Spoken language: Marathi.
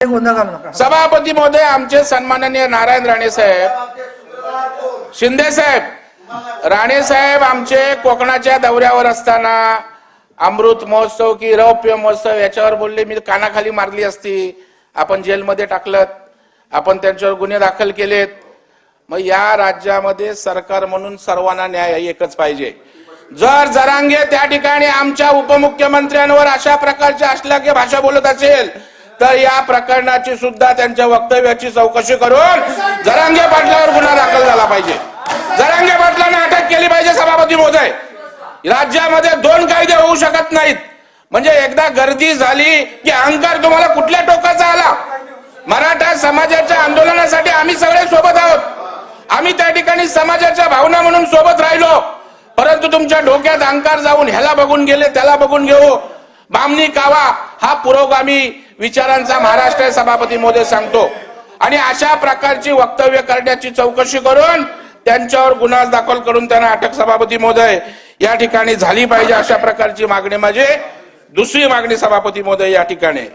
सभापती महोदय आमचे सन्माननीय नारायण राणे साहेब शिंदे साहेब राणे साहेब आमचे कोकणाच्या दौऱ्यावर असताना अमृत महोत्सव की रौप्य महोत्सव याच्यावर बोलले मी कानाखाली मारली असती आपण जेलमध्ये टाकलं आपण त्यांच्यावर गुन्हे दाखल केलेत. मग या राज्यामध्ये सरकार म्हणून सर्वांना न्याय एकच पाहिजे. जर जरांगे त्या ठिकाणी आमच्या उपमुख्यमंत्र्यांवर अशा प्रकारच्या अश्लाघ्य भाषा बोलत असेल तर या प्रकरणाची सुद्धा त्यांच्या वक्तव्याची चौकशी करून जरांगे पाटलावर गुन्हा दाखल झाला पाहिजे. जरांगे पाटलांना अटक केली पाहिजे सभापती महोदय. राज्यामध्ये दोन कायदे होऊ शकत नाहीत. म्हणजे एकदा गर्दी झाली की अहंकार तुम्हाला कुठल्या टोकाचा आला? मराठा समाजाच्या आंदोलनासाठी आम्ही सगळे सोबत आहोत. आम्ही त्या ठिकाणी समाजाच्या भावना म्हणून सोबत राहिलो. परंतु तुमच्या डोक्यात अहंकार जाऊन ह्याला बघून गेले त्याला बघून घेऊ. बामणी कावा हा पुरोगामी विचारांचा महाराष्ट्र सभापती मोदी सांगतो. आणि अशा प्रकारची वक्तव्य करण्याची चौकशी करून त्यांच्यावर गुन्हा दाखल करून त्यांना अटक सभापती महोदय या ठिकाणी झाली पाहिजे अशा प्रकारची मागणी माझी. दुसरी मागणी सभापती महोदय या ठिकाणी.